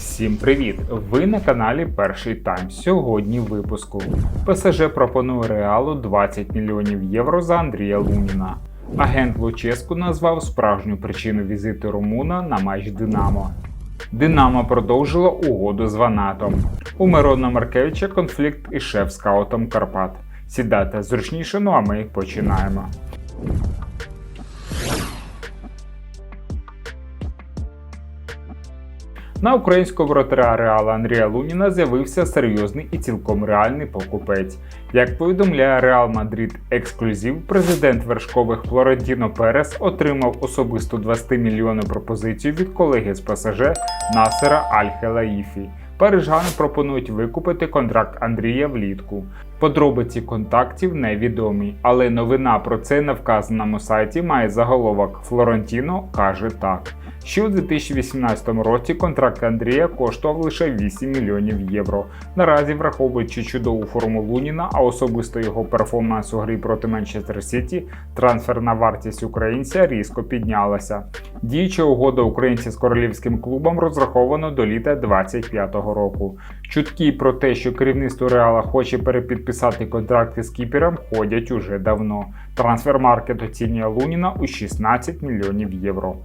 Всім привіт! Ви на каналі Перший Тайм. Сьогодні в випуску. ПСЖ пропонує реалу 20 мільйонів євро за Андрія Луніна. Агент Луческу назвав справжню причину візиту Румуна на матч Динамо. Динамо продовжило угоду з Ванатом. У Мирона Маркевича конфлікт із шеф-скаутом Карпат. Сідайте зручніше, ну а ми починаємо. На українського воротаря Реала Андрія Луніна з'явився серйозний і цілком реальний покупець. Як повідомляє Реал Мадрид Ексклюзив, президент вершкових Флорентіно Перес отримав особисту 20 мільйонну пропозицію від колеги з ПСЖ Насера Аль-Хелаїфі. Парижани пропонують викупити контракт Андрія влітку. Подробиці контактів невідомі, але новина про це на вказаному сайті має заголовок Флорентіно каже так. Ще у 2018 році контракт Андрія коштував лише 8 мільйонів євро. Наразі, враховуючи чудову форму Луніна, а особисто його перформанс у грі проти Манчестер Сіті, трансферна вартість українця різко піднялася. Діюча угода українця з королівським клубом розрахована до літа 2025 року. Чутки про те, що керівництво Реала хоче перепідписати контракти з кіпером, ходять уже давно. Трансфермаркет оцінює Луніна у 16 мільйонів євро.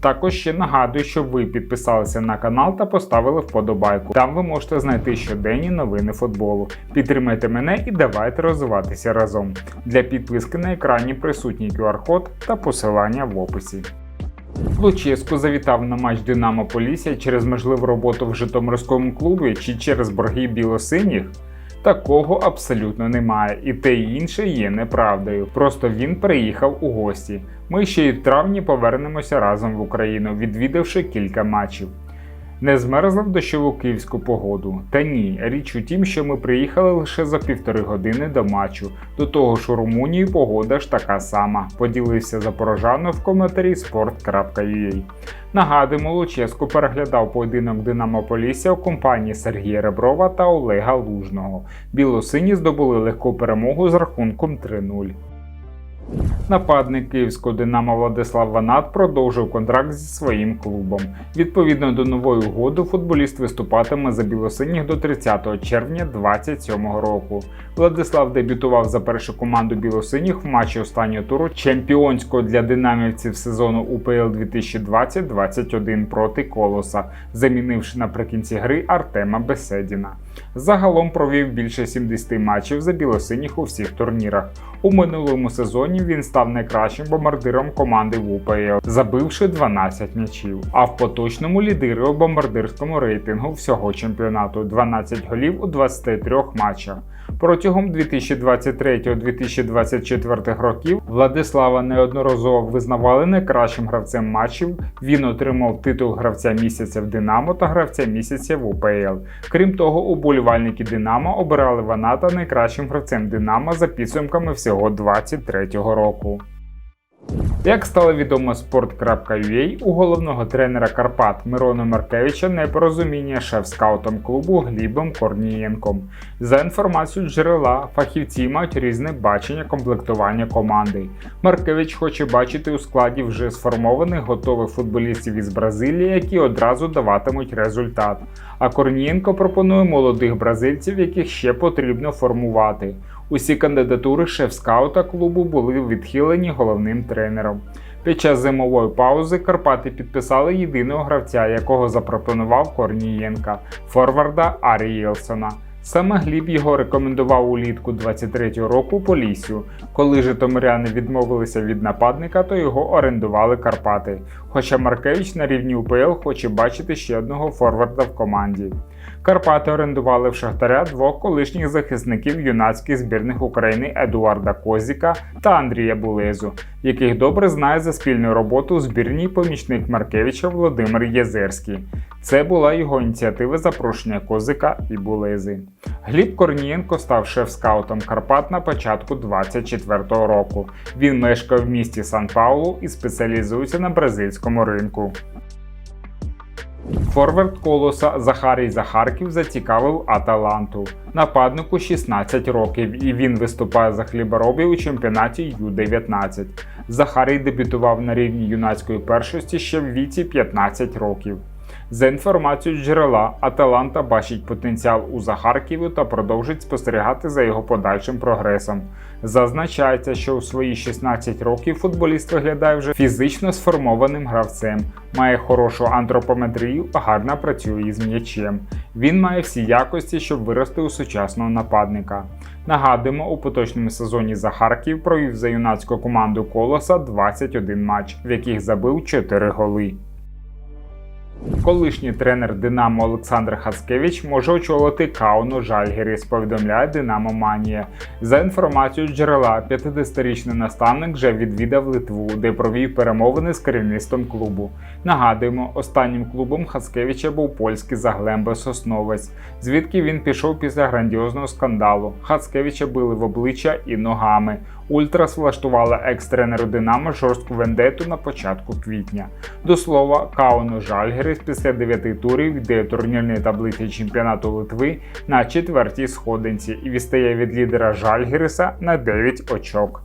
Також ще нагадую, щоб ви підписалися на канал та поставили вподобайку. Там ви можете знайти щоденні новини футболу. Підтримайте мене і давайте розвиватися разом. Для підписки на екрані присутній QR-код та посилання в описі. Луческу завітав на матч Динамо Полісся через можливу роботу в Житомирському клубі чи через борги білосиніх. Такого абсолютно немає, і те і інше є неправдою. Просто він приїхав у гості. Ми ще й в травні повернемося разом в Україну, відвідавши кілька матчів. Не змерзла в дощову київську погоду. Та ні, річ у тім, що ми приїхали лише за півтори години до матчу. До того ж у Румунії погода ж така сама. Поділився запорожанов в коментарі sport.ua. Нагадуємо, Луческу переглядав поєдинок Динамо Полісся у компанії Сергія Реброва та Олега Лужного. Білосині здобули легку перемогу з рахунком 3-0. Нападник київського Динамо Владислав Ванат продовжив контракт зі своїм клубом. Відповідно до нової угоди, футболіст виступатиме за білосиніх до 30 червня 2027 року. Владислав дебютував за першу команду білосиніх в матчі останнього туру чемпіонського для динамівців сезону УПЛ 2020-21 проти Колоса, замінивши наприкінці гри Артема Беседіна. Загалом провів більше 70 матчів за білосиніх у всіх турнірах. У минулому сезоні він став найкращим бомбардиром команди в УПЛ, забивши 12 м'ячів. А в поточному лідирує у бомбардирському рейтингу всього чемпіонату 12 голів у 23 матчах. Протягом 2023-2024 років Владислава неодноразово визнавали найкращим гравцем матчів. Він отримав титул гравця місяця в Динамо та гравця місяця в УПЛ. Крім того, уболівальники Динамо обирали Ваната найкращим гравцем Динамо за підсумками всього 23-го року. Як стало відомо sport.ua, у головного тренера Карпат Мирона Маркевича непорозуміння шеф-скаутом клубу Глібом Корнієнком. За інформацією джерела, фахівці мають різне бачення комплектування команди. Маркевич хоче бачити у складі вже сформованих готових футболістів із Бразилії, які одразу даватимуть результат. А Корнієнко пропонує молодих бразильців, яких ще потрібно формувати. Усі кандидатури шеф-скаута клубу були відхилені головним тренером. Під час зимової паузи Карпати підписали єдиного гравця, якого запропонував Корнієнка форварда Арі Єлсона. Саме Гліб його рекомендував улітку 23-го року Поліссю. Коли житомиряни відмовилися від нападника, то його орендували Карпати. Хоча Маркевич на рівні УПЛ хоче бачити ще одного форварда в команді. Карпати орендували в Шахтаря двох колишніх захисників юнацьких збірних України Едуарда Козіка та Андрія Булезу, яких добре знає за спільну роботу у збірній помічник Маркевича Володимир Єзерський. Це була його ініціатива запрошення Козика і Булези. Гліб Корнієнко став шеф-скаутом Карпат на початку 24-го року. Він мешкає в місті Сан-Паулу і спеціалізується на бразильському ринку. Форвард колоса Захарій Захарків зацікавив Аталанту. Нападнику 16 років, і він виступає за хліборобів у чемпіонаті Ю-19. Захарій дебютував на рівні юнацької першості ще в віці 15 років. За інформацією джерела, Аталанта бачить потенціал у Захарківі та продовжить спостерігати за його подальшим прогресом. Зазначається, що у свої 16 років футболіст виглядає вже фізично сформованим гравцем, має хорошу антропометрію, гарно працює із м'ячем. Він має всі якості, щоб вирости у сучасного нападника. Нагадуємо, у поточному сезоні за Харків провів за юнацьку команду Колоса 21 матч, в яких забив 4 голи колишній тренер Динамо Олександр Хацкевич може очолити Кауну Жальгеріс, повідомляє Динамо Манія. За інформацією джерела, 50-річний наставник вже відвідав Литву, де провів перемовини з керівництвом клубу. Нагадуємо, останнім клубом Хацкевича був польський Заглембе Сосновець, звідки він пішов після грандіозного скандалу. Хацкевича били в обличчя і ногами. Ультрас влаштувала екс-тренеру Динамо жорстку вендету на початку квітня. До слова, Кауну Жальгеріс 59 турів йде турнірної таблиці чемпіонату Литви на четвертій сходинці і відстає від лідера Жальгіриса на 9 очок.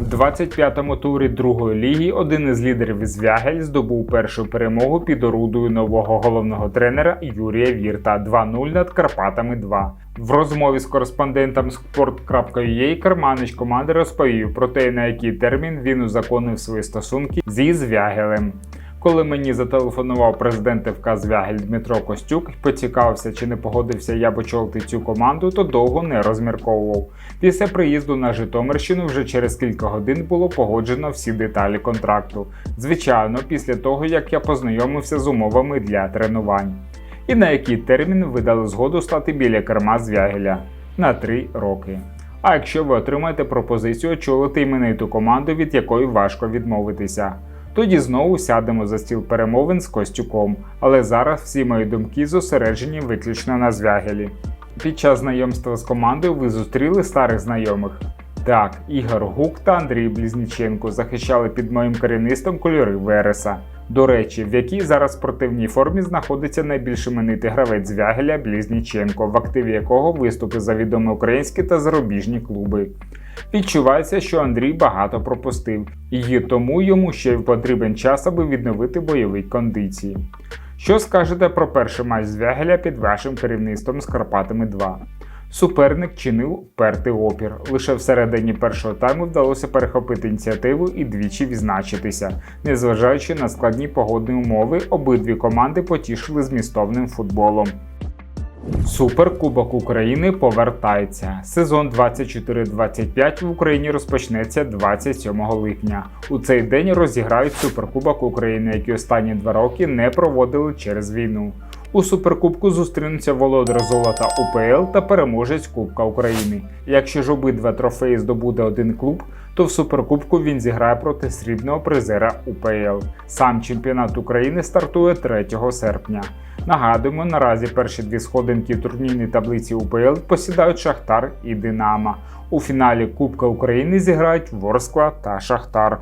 У 25-му турі другої ліги один із лідерів Звягель здобув першу перемогу під орудою нового головного тренера Юрія Вірта 2-0 над Карпатами 2. В розмові з кореспондентом sport.ua Карманич команди розповів про те, на який термін він узаконив свої стосунки зі звягелем. Коли мені зателефонував президент ФК Звягель Дмитро Костюк і поцікавився, чи не погодився я б очолити цю команду, то довго не розмірковував. Після приїзду на Житомирщину вже через кілька годин було погоджено всі деталі контракту. Звичайно, після того як я познайомився з умовами для тренувань. І на який термін ви дали згоду стати біля керма Звягеля на 3 роки. А якщо ви отримаєте пропозицію очолити імениту команду, від якої важко відмовитися. Тоді знову сядемо за стіл перемовин з Костюком, але зараз всі мої думки зосереджені виключно на звягелі. Під час знайомства з командою ви зустріли старих знайомих. Так, Ігор Гук та Андрій Блізніченко захищали під моїм керівництвом кольори Вереса. До речі, в якій зараз спортивній формі знаходиться найбільш іменитий гравець Звягеля Блізніченко, в активі якого виступи за відомі українські та зарубіжні клуби. Відчувається, що Андрій багато пропустив, і тому йому ще й потрібен час, аби відновити бойові кондиції. Що скажете про перший матч Звягеля під вашим керівництвом з Карпатами 2? Суперник чинив впертий опір. Лише всередині першого тайму вдалося перехопити ініціативу і двічі відзначитися. Незважаючи на складні погодні умови, обидві команди потішили змістовним футболом. Суперкубок України повертається. Сезон 24-25 в Україні розпочнеться 27 липня. У цей день розіграють Суперкубок України, який останні два роки не проводили через війну. У суперкубку зустрінуться володар золота УПЛ та переможець Кубка України. Якщо ж обидва трофеї здобуде один клуб, то в суперкубку він зіграє проти срібного призера УПЛ. Сам чемпіонат України стартує 3 серпня. Нагадуємо, наразі перші дві сходинки в турнірній таблиці УПЛ посідають Шахтар і Динамо. У фіналі Кубка України зіграють Ворскла та Шахтар.